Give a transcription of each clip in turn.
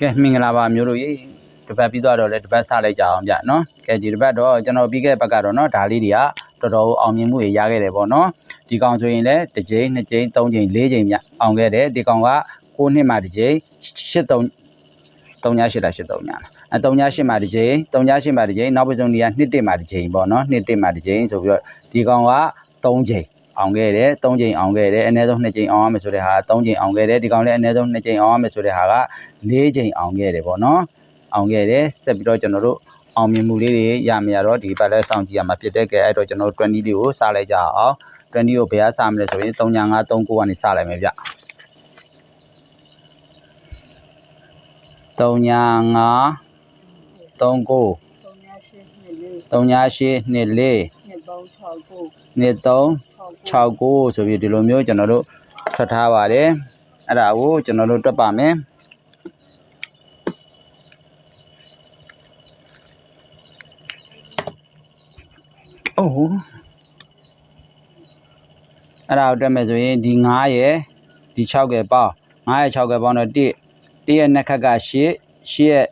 ကဲမင်္ဂလာပါမျိုးတို့ရေတပတ်ပြီးတော့လည်းတပတ်စလိုက်ကြအောင်ဗျနော်ကဲဒီတပတ်တော့ကျွန်တော်ပြီးခဲ့တဲ့ပတ်ကတော့နော်ဒါလေးတွေကတော်တော်အောင်မြင်မှုတွေရခဲ့တယ်ပေါ့နော်ဒီကောင်ဆိုရင်လည်းတစ်ကြိမ်နှစ်ကြိမ်သုံးကြိမ်လေးကြိမ်မြအောင်ခဲ့တယ်ဒီကောင်က9နှစ်မှတစ်ကြိမ်83 3ည8တာ83ညအဲ3ည8မှတစ်ကြိမ်3ည8မှတစ်ကြိမ်နောက်ပစုံဒီက2တစ်မှတစ်ကြိမ်ပေါ့နော်2တစ်မှတစ်ကြိမ်ဆိုပြီးတော့ဒီကောင်က3ကြိမ် အောင်ခဲ့တယ်3ကြိမ်အောင်ခဲ့တယ်အနည်းဆုံး2ကြိမ်အောင်ရမယ်ဆိုတဲ့ဟာ3ကြိမ်အောင်ခဲ့တယ်ဒီကောင်လည်းအနည်းဆုံး2ကြိမ်အောင်ရမယ်ဆိုတဲ့ဟာက4ကြိမ်အောင်ခဲ့တယ်ပေါ့နော်အောင်ခဲ့တယ်ဆက်ပြီးတော့ကျွန်တော်တို့အောင်မြင်မှုလေးတွေရမရတော့ဒီပတ်လဲစောင့်ကြည့်ရမှာဖြစ်တဲ့ကဲအဲ့တော့ကျွန်တော်တို့20လေးကိုစလိုက်ကြအောင်20ကိုဘယ်ကစမလဲဆိုရင်3ညာ5 3 9ကနေစလိုက်မယ်ဗျ3ညာ5 3 9သုံးညရှိ နှစ်လေး3ညာ8 2 4နှစ်သုံး၆ကိုနှစ်3၆ကို6 9ဆိုပြီးဒီလိုမျိုးကျွန်တော်တို့ထွက်ထားပါတယ်အဲ့ဒါကိုကျွန်တော်တို့တွက်ပါမယ်အိုးအဲ့ဒါကိုတွက်မယ်ဆိုရင်ဒီ9ရယ်ဒီ6ရယ်ပေါင်း9ရယ်6ရယ်ပေါင်းတော့1 1ရဲ့နှစ်ခက်က8 8ရဲ့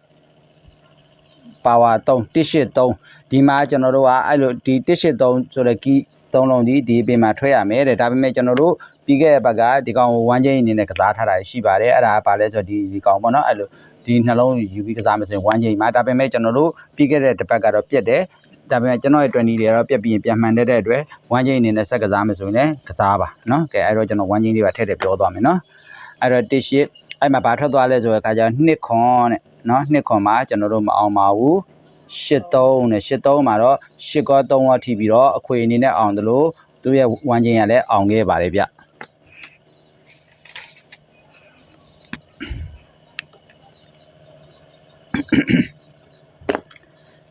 ပါဝါ3 183 ဒီမှာကျွန်တော်တို့ကအဲ့လိုဒီ183ဆိုတဲ့ကီးသုံးလုံးဒီဒီအပြင်မှာထွက်ရမယ်တဲ့ဒါပေမဲ့ကျွန်တော်တို့ပြီးခဲ့တဲ့ဘက်ကဒီကောင်ကို1ချင်းအနေနဲ့ကစားထားတာရှိပါတယ်အဲ့ဒါကပါလဲဆိုတော့ဒီဒီကောင်ပေါ့နော်အဲ့လိုဒီနှလုံးယူပြီးကစားမယ်ဆိုရင်1ချင်းမှာဒါပေမဲ့ကျွန်တော်တို့ပြီးခဲ့တဲ့တစ်ပတ်ကတော့ပြက်တယ်ဒါပေမဲ့ကျွန်တော်ရဲ့20တွေတော့ပြက်ပြီးရင်ပြန်မှန်တဲ့အတွက်1ချင်းအနေနဲ့ဆက်ကစားမယ်ဆိုရင်လည်းကစားပါနော်ကဲအဲ့တော့ကျွန်တော်1ချင်းလေးပါထည့်ထည့်ပြောသွားမယ်နော်အဲ့တော့1ရှစ်အဲ့မှာဘာထွက်သွားလဲဆိုတဲ့အခါကျတော့2ခွန်တဲ့နော်2ခွန်မှာကျွန်တော်တို့မအောင်ပါဘူး 83နဲ့83မှာတော့8ကော3ရောထိပြီးတော့အခွေအနေနဲ့အောင်တယ်လို့သူရဲ့ဝမ်းချင်းရလည်းအောင်ခဲ့ပါတယ်ဗျ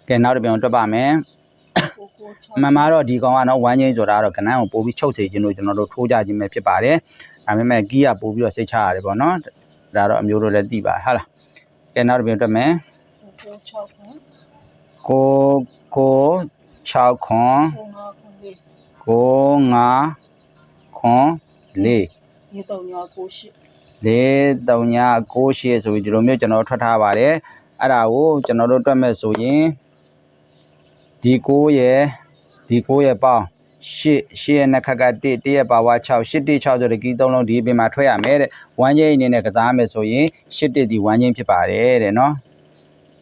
ကဲနောက်တစ်ပြန်တွက်ပါမယ်ကိုကို၆အမှန်မှာတော့ဒီကောင်ကတော့ဝမ်းချင်းဆိုတာတော့ကနန်းကိုပို့ပြီးချုပ်စေခြင်းလို့ကျွန်တော်တို့ထိုးကြခြင်းပဲဖြစ်ပါတယ်။ဒါပေမဲ့ကီးကပို့ပြီးတော့စိတ်ချရတယ်ပေါ့နော်။ဒါတော့အမျိုးတို့လည်းသိပါဟာလား။ကဲနောက်တစ်ပြန်တွက်မယ် ကို၆ခွန်။ကိုကို6ခွန်ကိုငါခွန်လေးကို5ခွန်4ဒီသုံးညကိုရှိ4 3ည9ရှေ့ဆိုပြီးဒီလိုမျိုးကျွန်တော်ထွက်ထားပါတယ်။အဲ့ဒါကိုကျွန်တော်တို့တွက်မဲ့ဆိုရင်ဒီ9ရဲ့ဒီ9ရဲ့ပေါင်းရှစ်ရှစ်ရဲ့နှစ်ခက်က1 1ရဲ့ပါဝါ6 8 1 6ဆိုတဲ့ကီးသုံးလုံးဒီအပြင်မှာထွက်ရမယ်တဲ့။ဝမ်းချင်းအနေနဲ့ကစားမယ်ဆိုရင်8 1ဒီဝမ်းချင်းဖြစ်ပါတယ်တဲ့နော်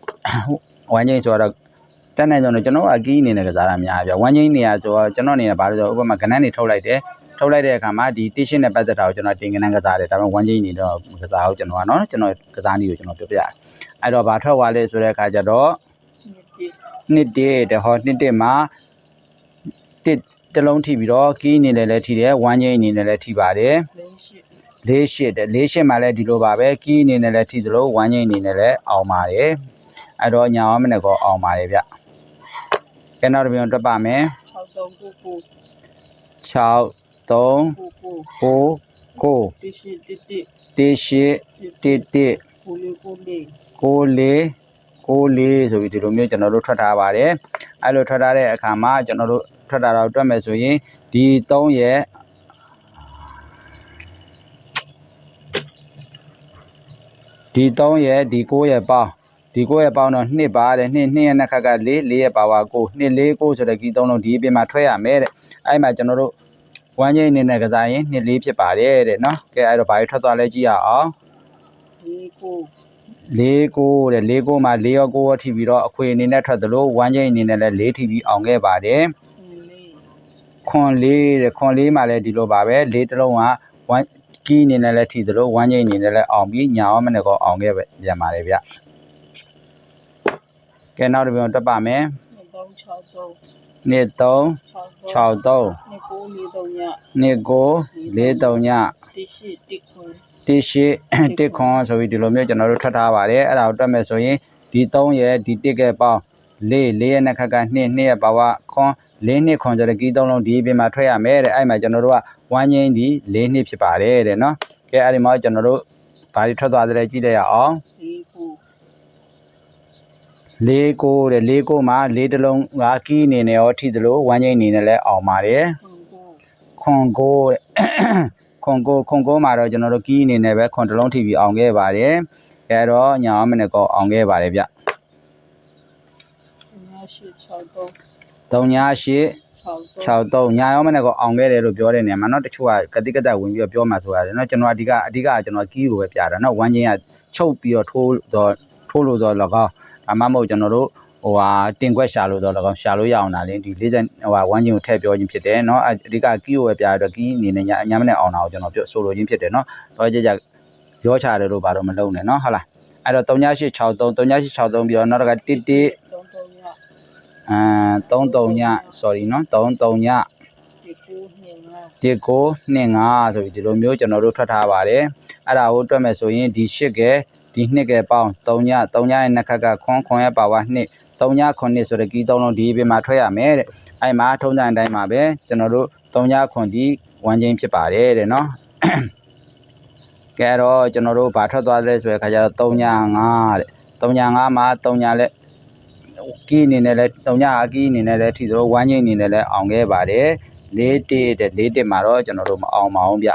။ဝမ်းချင်းဆိုတော့ တက်နိုင်ဆုံးတော့ကျွန်တော်ကအကီးအနေနဲ့ကစားတာများပြ။ဝမ်းချင်းနေရာဆိုတော့ကျွန်တော်အနေနဲ့ဘာလို့ဆိုတော့ဥပမာကနန်းနေထုတ်လိုက်တယ်။ထုတ်လိုက်တဲ့အခါမှာဒီတိရှင်းနဲ့ပတ်သက်တာကိုကျွန်တော်တင်ကနန်းကစားတယ်။ဒါပေမဲ့ဝမ်းချင်းနေတော့မကစားဘူးကျွန်တော်ကနော်။ကျွန်တော်ကစားနည်းကိုကျွန်တော်ပြောပြရတယ်။အဲ့တော့ဘာထွက်သွားလဲဆိုတဲ့အခါကျတော့နှစ်တိနှစ်တစ်တဲ့ဟောနှစ်တစ်မှာတစ်တစ်လုံးထိပြီးတော့ကီးအနေနဲ့လည်းထိတယ်ဝမ်းချင်းအနေနဲ့လည်းထိပါတယ်လေးရှိလေးရှစ်တဲ့လေးရှစ်မှာလည်းဒီလိုပါပဲကီးအနေနဲ့လည်းထိသလိုဝမ်းချင်းအနေနဲ့လည်းအောင်ပါတယ် အဲ့တော့ညာအောင်မနဲ့ကောအောင်ပါတယ်ဗျကဲနောက်တစ်ပြန်တွက်ပါမယ်6သုံးကိုကို6 3ကိုကို9 9တိရှိတိတိတစ်ရှစ်တစ်တစ်ကိုလေးကိုလေးကိုလေးကိုလေးဆိုပြီးဒီလိုမျိုးကျွန်တော်တို့ထွက်ထားပါတယ်အဲ့လိုထွက်ထားတဲ့အခါမှာကျွန်တော်တို့ထွက်တာတော့တွက်မယ်ဆိုရင်ဒီ3ရဲ့ဒီ3ရဲ့ဒီ9ရဲ့ပေါင်း ဒီ9ရဲ့ပေါင်းတော့2ပါတယ်2 2ရဲ့နှစ်ခက်က4 4ရဲ့ပါဝါ9 2 4 9ဆိုတဲ့ကီး3လုံးဒီအပြင်မှာထွက်ရမယ်တဲ့အဲ့မှာကျွန်တော်တို့ဝမ်းချင်းအနေနဲ့ကစားရင်2 4ဖြစ်ပါတယ်တဲ့နော်ကဲအဲ့တော့ဘာတွေထွက်သွားလဲကြည့်ရအောင်လေးကိုလေးကိုတဲ့လေးကိုမှလေးရောကိုရောထိပြီးတော့အခွေအနေနဲ့ထွက်သလိုဝမ်းချင်းအနေနဲ့လည်းလေးထိပြီးအောင်ခဲ့ပါတယ်လေးခွန်လေးတဲ့ခွန်လေးမှလည်းဒီလိုပါပဲလေးတစ်လုံးကဝမ်းကီးအနေနဲ့လည်းထိသလိုဝမ်းချင်းအနေနဲ့လည်းအောင်ပြီးညာအောင်မနဲ့ကောအောင်ခဲ့ပြန်ပါတယ်ဗျ ကဲနောက်တစ်ပြန်တက်ပါမယ်နှစ်သုံး6သုံး2 3 6 6 3နှစ်ကိုလေးသုံးည2 9 4 3ညတိရှိတိခွန်တိရှိတစ်ခွန်ဆိုပြီးဒီလိုမျိုးကျွန်တော်တို့ထွက်ထားပါတယ်အဲ့ဒါကိုတွက်မယ်ဆိုရင်ဒီ3ရဲ့ဒီ1ကဲပေါင်းလေးလေးရဲ့နှစ်ခက်က2 2ရဲ့ပါဝါခွန်လေးနှစ်ခွန်ဆိုတဲ့ကီး3လုံးဒီအပြင်မှာထွက်ရမယ်တဲ့အဲ့မှာကျွန်တော်တို့ကဝမ်းငင်းဒီလေးနှစ်ဖြစ်ပါတယ်တဲ့နော်ကဲအဲ့ဒီမှာကျွန်တော်တို့ဘာတွေထွက်သွားတယ်လဲကြည့်လိုက်ရအောင် လေးကို လေးကိုတဲ့လေးကိုမှာလေးတစ်လုံးကကီးအနေနဲ့ရောထိသလိုဝမ်းငင်းအနေနဲ့လည်းအောင်ပါတယ် ခွန်ကို ခွန်ကိုတဲ့ခွန်ကိုခွန်ကိုမှာတော့ကျွန်တော်တို့ကီးအနေနဲ့ပဲခွန်တစ်လုံးထိပြီးအောင်ခဲ့ပါတယ်က ကဲတော့ညာအောင်မနဲ့ကောအောင်ခဲ့ပါတယ်ဗျ ညာရှိ6သုံး 3ညာရှိ 6သုံး 63ညာရောမနဲ့ကောအောင်ခဲ့တယ်လို့ပြောတဲ့နေရာမှာเนาะတချို့ကကတိကတဝင်ပြီးတော့ပြောမှဆိုရတယ်เนาะကျွန်တော်အဓိကအဓိကကျွန်တော်ကီးကိုပဲပြတာเนาะဝမ်းချင်းကချုပ်ပြီးတော့ထိုးတော့ထိုးလို့တော့၎င်း အမမဟုတ်ကျွန်တော်တို့ဟိုဟာတင်ခွက်ရှာလို့တော့၎င်းရှာလို့ရအောင်ဒါလေးဒီ40ဟိုဟာဝမ်းချင်းကိုထည့်ပြောခြင်းဖြစ်တယ်เนาะအဓိကကီးကိုပဲပြရတော့ကီးအနေနဲ့ညာညာမနဲ့အောင်တာကိုကျွန်တော်ပြောဆိုလိုခြင်းဖြစ်တယ်เนาะတော့ကြကြရောချတယ်လို့ဘာလို့မလုပ်နဲ့เนาะဟုတ်လားအဲ့တော့3863 3863ပြီးတော့နောက်တစ်ခါ1 1 3သုံးည အဲ33ည sorry เนาะ33ည ဒီကို2 1925ဆိုပြီးဒီလိုမျိုးကျွန်တော်တို့ထွက်ထားပါတယ်အဲ့ဒါကိုတွက်မယ်ဆိုရင်ဒီ8ကဲ ဒီနှစ်ကပေါင်း3ည3ညရဲ့နှစ်ခက်ကခွန်ခွန်ရဲ့ပါဝါနှစ်3ညခွန်နှစ်ဆိုတဲ့ကီးသုံးလုံးဒီပြင်မှာထွက်ရမယ်တဲ့အဲ့မှာထုံးစံအတိုင်းမှာပဲကျွန်တော်တို့3ညခွန်ဒီဝန်ချင်းဖြစ်ပါတယ်တဲ့နော်ကဲတော့ကျွန်တော်တို့ဗာထွက်သွားတယ်ဆိုတဲ့ခါကျတော့3ည5တဲ့3ည5မှာ3ညလက်ကီးအနေနဲ့လဲ3ညအကီးအနေနဲ့လဲထီတော့ဝန်ချင်းအနေနဲ့လဲအောင်ခဲ့ပါတယ်၄တက်တဲ့၄တက်မှာတော့ကျွန်တော်တို့မအောင်ပါအောင်ဗျ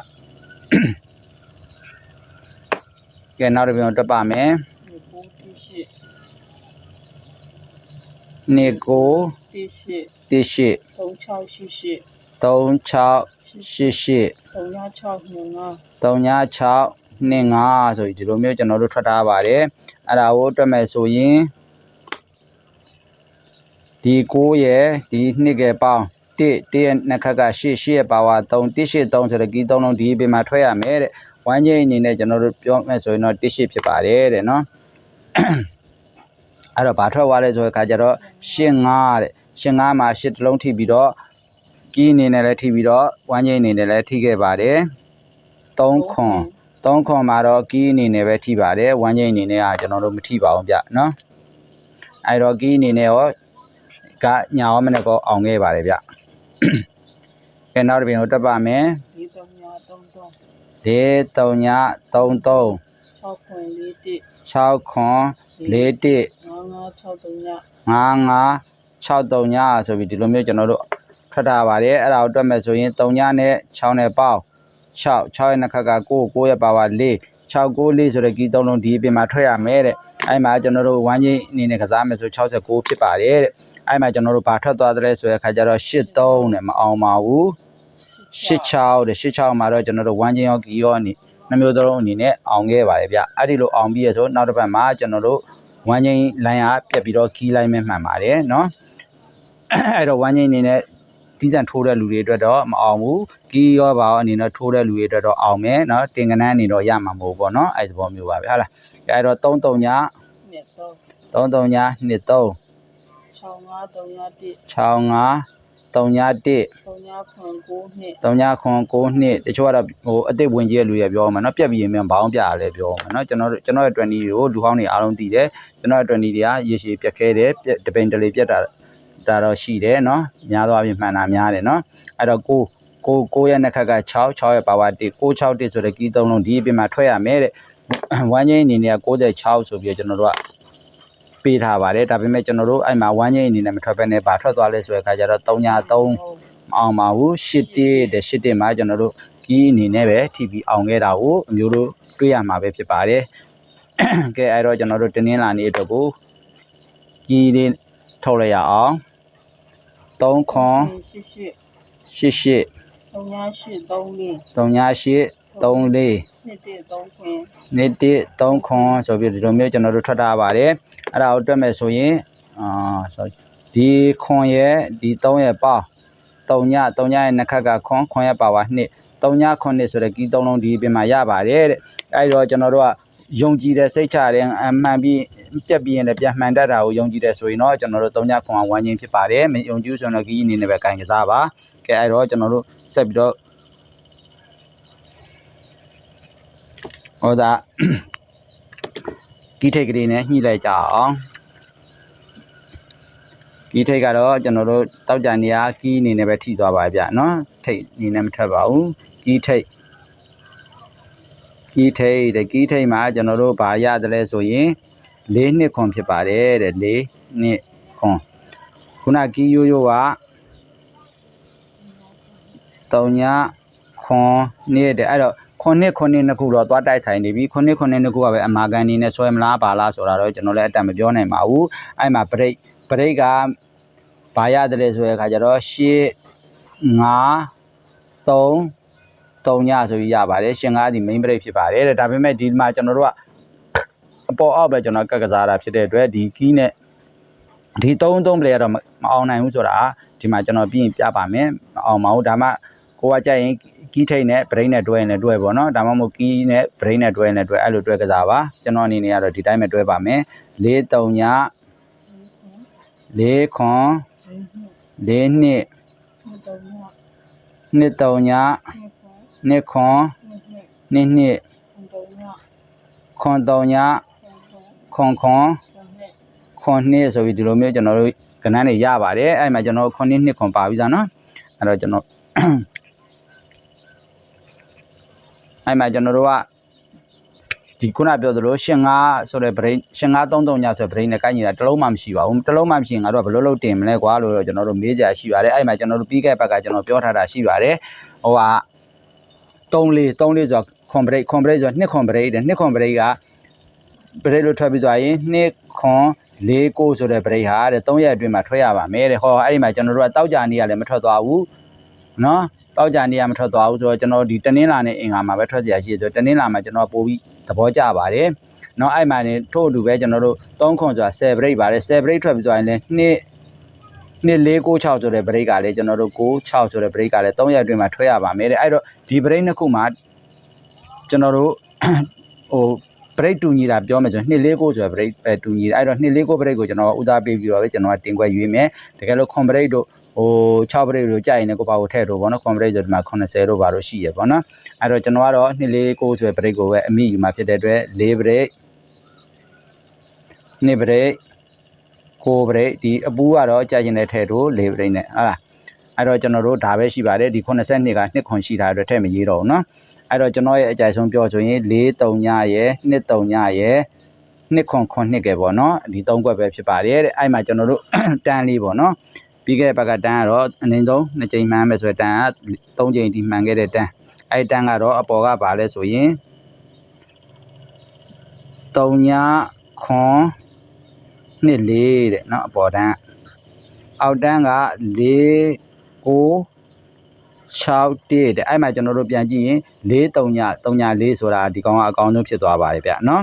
ကဲနောက်တစ်ပြန်တက်ပါမယ်ဒီကိုတိရှိ2 9တိရှိ1 8 3688 3 6 8 8 3 39 6 25ဆိုပြီးဒီလိုမျိုးကျွန်တော်တို့ထွက်ထားပါတယ်အဲ့ဒါကိုတွက်မယ်ဆိုရင်ဒီ9ရဲ့ဒီ2ကပေါင်း1 1ရဲ့နှစ်ခက်က8 8ရဲ့ပါဝါ3 1 8 3ဆိုတဲ့ကီး3လုံးဒီပြင်မှာထွက်ရမယ်တဲ့ ဝမ်းချင်းအနေနဲ့ကျွန်တော်တို့ပြောမယ်ဆိုရင်တော့1 8ဖြစ်ပါတယ်တဲ့နော်အဲ့တော့ဘာထွက်သွားလဲဆိုတဲ့ခါကျတော့8 5တဲ့8 5မှာ8တလုံးထိပြီးတော့ကီးအနေနဲ့လည်းထိပြီးတော့ဝမ်းချင်းအနေနဲ့လည်းထိခဲ့ပါတယ်3ခွန်သုံးခွန်မှာတော့ကီးအနေနဲ့ပဲထိပါတယ်ဝမ်းချင်းအနေနဲ့ကကျွန်တော်တို့မထိပါဘူးဗျနော်အဲ့တော့ကီးအနေနဲ့ရောကညာရောမနဲ့ကောအောင်ခဲ့ပါတယ်ဗျကဲနောက်တစ်ပြင်ကိုတက်ပါမယ်ဒီသုံးည သုံးသုံးဒေ3ည33 6ခွင်လေးတိ6ခွန်4တစ်5563ည5563ညဆိုပြီးဒီလိုမျိုးကျွန်တော်တို့ထွက်ထားပါတယ်အဲ့ဒါကိုတွက်မယ်ဆိုရင်3ညနဲ့6နဲ့ပေါင်း6 6ရဲ့နှစ်ခက်က9 9ရဲ့ပါဝါ4 6 9 4ဆိုတဲ့ကီးသုံးလုံးဒီအပြင်မှာထွက်ရမယ်တဲ့အဲ့မှာကျွန်တော်တို့ဝမ်းကြီးအနေနဲ့ကစားမယ်ဆို69ဖြစ်ပါတယ်တဲ့အဲ့မှာကျွန်တော်တို့ဘာထွက်သွားသလဲဆိုတဲ့ခါကျတော့83နဲ့မအောင်ပါဘူး 86တဲ့86မှာတော့ကျွန်တော်တို့ဝမ်းချင်းရောဂီရောအနေနှမျိုးသလုံးအနေနဲ့အောင်ခဲ့ပါတယ်ဗျအဲ့ဒီလိုအောင်ပြီးရဆိုနောက်တစ်ပတ်မှာကျွန်တော်တို့ဝမ်းချင်းလိုင်းအားပြက်ပြီးတော့ကီးလိုက်မှမှန်ပါတယ်နော်အဲ့တော့ဝမ်းချင်းအနေနဲ့တီးတန့်ထိုးတဲ့လူတွေအတွက်တော့မအောင်ဘူးကီးရောပါအနေနဲ့ထိုးတဲ့လူတွေအတွက်တော့အောင်မယ်နော်တင်ကနန်းအနေတော့ရမှာမဟုတ်ဘောနော်အဲ့ဒီဘောမျိုးပါပဲဟုတ်လားအဲ့တော့33ည33ည23 653 1 သုံးညခွင်9နှစ် 3ညခွန်9နှစ်တချို့ကတော့ဟိုအစ်စ်ဝင်ကြီးရဲ့လူတွေပြောမှာเนาะပြက်ပြီးရင်မြန်ဘောင်းပြရလဲပြောမှာเนาะကျွန်တော်တို့ကျွန်တော်ရဲ့20တွေကိုလူဟောင်းတွေအားလုံးသိတယ်ကျွန်တော်ရဲ့20တွေကရေရှည်ပြက်ခဲတယ်ပြက်တပိန်တလေပြက်တာဒါတော့ရှိတယ်เนาะများသောအားဖြင့်မှန်တာများတယ်เนาะအဲ့တော့ကိုကိုကိုရဲ့နှစ်ခက်က6 6ရဲ့ပါဝါ1 6 6 1ဆိုတဲ့ကီးသုံးလုံးဒီအပြင်မှာထွက်ရမယ်တဲ့ဝမ်းချင်းအနေနဲ့96ဆိုပြီးတော့ကျွန်တော်တို့က ပေးထားပါတယ်ဒါပေမဲ့ကျွန်တော်တို့အဲ့မှာဝမ်းငိမ့်အနေနဲ့မထွက်ဘဲနဲ့ဗာထွက်သွားလဲဆိုတဲ့အခါကျတော့3ည3မအောင်ပါဘူး7တိတဲ့7တိမှာကျွန်တော်တို့ကီးအနေနဲ့ပဲ TV အောင်ခဲ့တာကိုအမျိုးတို့တွေ့ရမှာပဲဖြစ်ပါတယ်ကဲအဲ့တော့ကျွန်တော်တို့တင်းင်းလာနေအတွက်ကိုကီးလေးထုတ်လိုက်ရအောင်3ခွန်88 88 38 38 3ညရှစ်3လေးနှစ်တစ်သုံးခွင်နှစ်တိ3ခွန်ဆိုပြီးဒီလိုမျိုးကျွန်တော်တို့ထွက်ထားပါတယ်အဲ့ဒါကိုတွက်မယ်ဆိုရင်အာ sorry ဒီခွန်ရဲ့ဒီ3ရဲ့ပေါင်း3ည3ညရဲ့နှစ်ခက်ကခွန်ခွန်ရဲ့ပါဝါ2 3ည9ဆိုတဲ့ကီး3လုံးဒီပြင်မှာရပါတယ်တဲ့အဲ့တော့ကျွန်တော်တို့ကယုံကြည်တဲ့စိတ်ချတဲ့အမှန်ပြီးပြက်ပြီးရင်လည်းပြန်မှန်တတ်တာကိုယုံကြည်တယ်ဆိုရင်တော့ကျွန်တော်တို့3ညခွန်ကဝမ်းချင်းဖြစ်ပါတယ်မယုံကြည်ဆိုရင်တော့ကီးအနေနဲ့ပဲကင်ကစားပါကဲအဲ့တော့ကျွန်တော်တို့ဆက်ပြီးတော့ ဟောဒါကြီးထိတ်ကလေးနဲ့ညှိလိုက်ကြအောင်ကြီးထိတ်ကတော့ကျွန်တော်တို့တောက်ကြနေရကြီးအနေနဲ့ပဲထိသွားပါဗျနော်ထိတ်အနေနဲ့မထပ်ပါဘူးကြီးထိတ်ကြီးထိတ်တဲ့ကြီးထိတ်မှာကျွန်တော်တို့ဗာရတယ်လဲဆိုရင်၄နှစ်ခွန်ဖြစ်ပါတယ်တဲ့၄နှစ်ခွန်ခုနကြီးရိုးရိုးက၃ညခွန်နေ့တဲ့အဲ့တော့ ခွန်ခုနှစ်ခုနှစ်နှစ်ခုတော့သွားတိုက်ဆိုင်နေပြီခုနှစ်ခုနှစ်နှစ်ခုကပဲအမာကန်နေနဲ့ဆွဲမလားပါလားဆိုတာတော့ကျွန်တော်လည်းအတက်မပြောနိုင်ပါဘူးအဲ့မှာ break break ကဘာရတယ်လဲဆိုတဲ့အခါကျတော့ရှေ့9 3 3ညဆိုပြီးရပါတယ်ရှင်ကားဒီ main break ဖြစ်ပါတယ်တဲ့ဒါပေမဲ့ဒီမှာကျွန်တော်တို့ကအပေါ်အောက်ပဲကျွန်တော်ကတ်ကစားတာဖြစ်တဲ့အတွက်ဒီ key နဲ့ဒီ3 3 play ကတော့မအောင်နိုင်ဘူးဆိုတာဒီမှာကျွန်တော်ပြီးရင်ပြပါမယ်မအောင်ပါဘူးဒါမှကိုကကြိုက်ရင် key ထိတ်နဲ့ brain နဲ့တွဲရင်တွဲပေါ့နော်ဒါမှမဟုတ် key နဲ့ brain နဲ့တွဲရင်တွဲအဲ့လိုတွဲကစားပါကျွန်တော်အနေနဲ့ကတော့ဒီတိုင်းပဲတွဲပါမယ်4 3ည4ခွန်4နှစ်နှစ်တုံးည2 3ညနှစ်ခွန်2ခွန်နှစ်နှစ်2နှစ်တုံးညခွန်3ညခွန်ခွန်ခွန်ခွန်နှစ်ခွန်နှစ်ဆိုပြီးဒီလိုမျိုးကျွန်တော်တို့ကဏ္ဍတွေရပါတယ်အဲ့မှာကျွန်တော်ခွန်နှစ်နှစ်ခွန်ပါပြီးသားနော်အဲ့တော့ကျွန်တော် အဲ့မှာကျွန်တော်တို့ကဒီခုနပြောသလိုရှင်ငါဆိုတဲ့ brain ရှင်ငါ33ညဆိုတဲ့ brain နဲ့ကိုင်းနေတာတစ်လုံးမှမရှိပါဘူးတစ်လုံးမှမရှိရင်ငါတို့ကဘယ်လိုလုပ်တင်မလဲကွာလို့တော့ကျွန်တော်တို့မေးကြရှိပါတယ်အဲ့မှာကျွန်တော်တို့ပြီးခဲ့တဲ့ဘက်ကကျွန်တော်ပြောထားတာရှိပါတယ်ဟိုက3လေး3လေးဆိုတော့ con break con break ဆိုတော့2 con break တဲ့2 con break က break လို့ထွက်ပြီးသွားရင်2 con 4 9ဆိုတဲ့ break ဟာတဲ့3ရက်အတွင်းမှာထွက်ရပါမယ်တဲ့ဟောအဲ့ဒီမှာကျွန်တော်တို့ကတောက်ကြနေရလည်းမထွက်သွားဘူး နော်တောက်ကြနေရမထွက်သွားဘူးဆိုတော့ကျွန်တော်ဒီတနင်္လာနဲ့အင်္ဂါမှာပဲထွက်เสียရှိတယ်ဆိုတော့တနင်္လာမှာကျွန်တော်ပို့ပြီးသဘောကျပါတယ်နော်အဲ့မှာနေထို့အတူပဲကျွန်တော်တို့3ခွန်ဆိုတာ10 break ပါတယ်10 break ထွက်ပြီးသွားရင်လည်း2နှစ်4 9 6ဆိုတဲ့ break ကလည်းကျွန်တော်တို့9 6ဆိုတဲ့ break ကလည်း3ရက်အတွင်းမှာထွက်ရပါမယ်တဲ့အဲ့တော့ဒီ break နှစ်ခုမှာကျွန်တော်တို့ ဟို break တူညီတာပြောမယ်ဆိုရင်249ဆိုတဲ့ break ပဲတူညီတယ်အဲ့တော့249 break ကိုကျွန်တော်ဦးစားပေးပြီးတော့ပဲကျွန်တော်ကတင်ခွက်ရွေးမယ်တကယ်လို့ con break တို့ ဟို6 break တို့ကြာရင်လည်းကိုပါကိုထည့်တော့ဗောနော် con break ဆိုဒီမှာ80တို့ပါလို့ရှိရဗောနော်အဲ့တော့ကျွန်တော်ကတော့249ဆိုတဲ့ break ကိုပဲအမိယူมาဖြစ်တဲ့အတွက်4 break 2 break 9 break ဒီအပူကတော့ကြာရင်လည်းထည့်တော့4 break နဲ့ဟုတ်လားအဲ့တော့ကျွန်တော်တို့ဒါပဲရှိပါတယ်ဒီ82က2ခွန်ရှိတာအတွက်ထည့်မရေးတော့ဘူးနော်အဲ့တော့ကျွန်တော်ရဲ့အကြိုက်ဆုံးပြောဆိုရင်4 3ညရဲ့2 3ညရဲ့2ခွန်ခွန်နှစ်ကဲပေါ့နော်ဒီ၃ခွက်ပဲဖြစ်ပါတယ်တဲ့အဲ့မှာကျွန်တော်တို့တန်းလေးပေါ့နော် ပြီးခဲ့တဲ့ဘက်ကတန်းကတော့အနည်းဆုံး2ချိန်မှန်းမယ်ဆိုတဲ့တန်းက3ချိန်ဒီမှန်ခဲ့တဲ့တန်းအဲ့တန်းကတော့အပေါ်ကပါလဲဆိုရင်3ညခွန်နှစ်လေးတဲ့နော်အပေါ်တန်းအောက်တန်းက4 9 6တဲ့တဲ့အဲ့မှာကျွန်တော်တို့ပြန်ကြည့်ရင်4 3ည3ည4ဆိုတာဒီကောင်ကအကောင်းဆုံးဖြစ်သွားပါတယ်ဗျနော်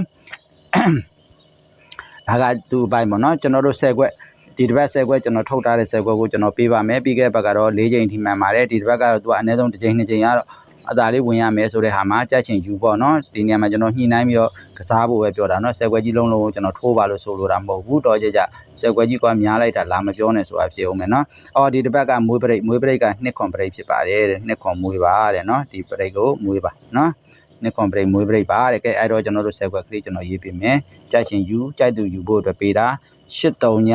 ဒါကသူ့အပိုင်းပေါ့နော်ကျွန်တော်တို့10ခွက် ဒီတစ်ပတ်10ခွက်ကျွန်တော်ထုတ်ထားတဲ့10ခွက်ကိုကျွန်တော်ပေးပါမယ်ပြီးခဲ့တဲ့ဘက်ကတော့4ချိန်ထိမှန်ပါတယ်ဒီတစ်ပတ်ကတော့သူကအနည်းဆုံး1ချိန်2ချိန်ကတော့အသာလေးဝင်ရမယ်ဆိုတဲ့ဟာမှာကြက်ချင်ယူပေါ့နော်ဒီနေရာမှာကျွန်တော်ညှိနှိုင်းပြီးတော့ကစားဖို့ပဲပြောတာနော်10ခွက်ကြီးလုံးလုံးကိုကျွန်တော်ထိုးပါလို့ဆိုလိုတာမဟုတ်ဘူးတော့ကြကြ10ခွက်ကြီးကများလိုက်တာလာမပြောနဲ့ဆိုတာဖြစ်အောင်မယ်နော်အော်ဒီတစ်ပတ်ကမွေးပရိတ်မွေးပရိတ်က2ခွန်ပရိတ်ဖြစ်ပါတယ်တဲ့2ခွန်မွေးပါတဲ့နော်ဒီပရိတ်ကိုမွေးပါနော်2ခွန်ပရိတ်မွေးပရိတ်ပါတဲ့ကဲအဲ့တော့ကျွန်တော်တို့10ခွက်ကလေးကျွန်တော်ရေးပေးမယ်ကြိုက်ချင်ယူကြိုက်သူယူဖို့အတွက်ပေးတာ83ညတုံးတုံးည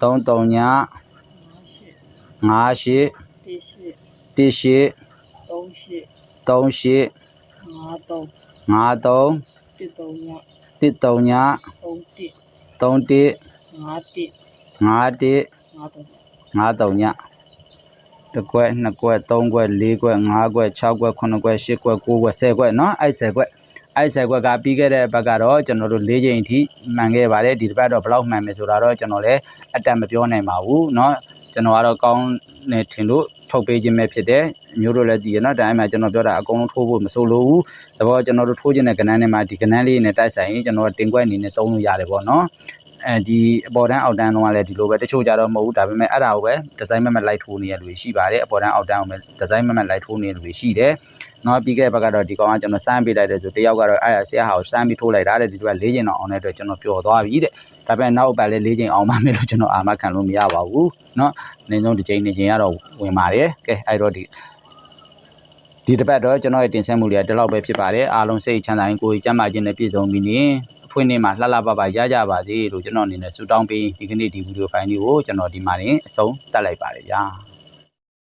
33ည ငါရှိ 58 တိရှိ 18 တုံးရှိ 38 ငါတုံး 53 တစ်တုံးည 13ည တုံးတစ် 31 ငါတစ် 51 ငါတုံး 53ညတစ်ခွက်နှစ်ခွက်သုံးခွက်လေးခွက်ငါးခွက်6ခွက်9ခွက်10ခွက်9ခွက်10ခွက်เนาะအဲ့10ခွက် အဲ့10ခွက်ကပြီးခဲ့တဲ့ဘက်ကတော့ကျွန်တော်တို့၄ချိန်အထိမှန်ခဲ့ပါတယ်ဒီတစ်ပတ်တော့ဘယ်လောက်မှန်မယ်ဆိုတာတော့ကျွန်တော်လည်းအတက်မပြောနိုင်ပါဘူးเนาะကျွန်တော်ကတော့ကောင်းနေထင်လို့ထုတ်ပေးခြင်းပဲဖြစ်တယ်မျိုးတို့လည်းတည်ရเนาะဒါပေမဲ့ကျွန်တော်ပြောတာအကုန်လုံးထိုးဖို့မဆိုလို့ဘူးတဘောကျွန်တော်တို့ထိုးခြင်းတဲ့ကဏ္ဍနဲ့မှာဒီကဏ္ဍလေးနဲ့တိုက်ဆိုင်ရင်ကျွန်တော်တင်ကွက်အနေနဲ့သုံးလို့ရတယ်ပေါ့เนาะ အဲဒီအပေါ်တန်းအောက်တန်းလုံးကလည်းဒီလိုပဲတချို့ကြတော့မဟုတ်ဘူးဒါပေမဲ့အဲ့ဒါကိုပဲဒီဇိုင်းမမတ်လိုက်ထိုးနေရလူတွေရှိပါတယ်အပေါ်တန်းအောက်တန်းကိုပဲဒီဇိုင်းမမတ်လိုက်ထိုးနေရလူတွေရှိတယ် နော်ပြီးခဲ့တဲ့ဘက်ကတော့ဒီကောင်ကကျွန်တော်စမ်းပေးလိုက်တယ်ဆိုတယောက်ကတော့အဲ့ဆရာဟာကိုစမ်းပြီးထိုးလိုက်တာတဲ့ဒီက၄ချိန်တော့အောင်တဲ့အတွက်ကျွန်တော်ပျော်သွားပြီတဲ့ဒါပေမဲ့နောက်ပတ်လည်း၄ချိန်အောင်မှမယ်လို့ကျွန်တော်အာမခံလို့မရပါဘူးနော်အနည်းဆုံးတစ်ချိန်နှစ်ချိန်ကတော့ဝင်ပါတယ်ကဲအဲ့တော့ဒီဒီတစ်ပတ်တော့ကျွန်တော်ရဲ့တင်ဆက်မှုတွေကဒီလောက်ပဲဖြစ်ပါတယ်အားလုံးစိတ်ချမ်းသာရင်ကိုယ်ကြီးကျန်းမာခြင်းနဲ့ပြည့်စုံပြီးနေအဖွင့်နေ့မှာလှလှပပရကြပါစေလို့ကျွန်တော်အနေနဲ့ဆုတောင်းပေးဒီကနေ့ဒီဗီဒီယိုဖိုင်လေးကိုကျွန်တော်ဒီမှာနေအဆုံးတက်လိုက်ပါတယ်ဗျာ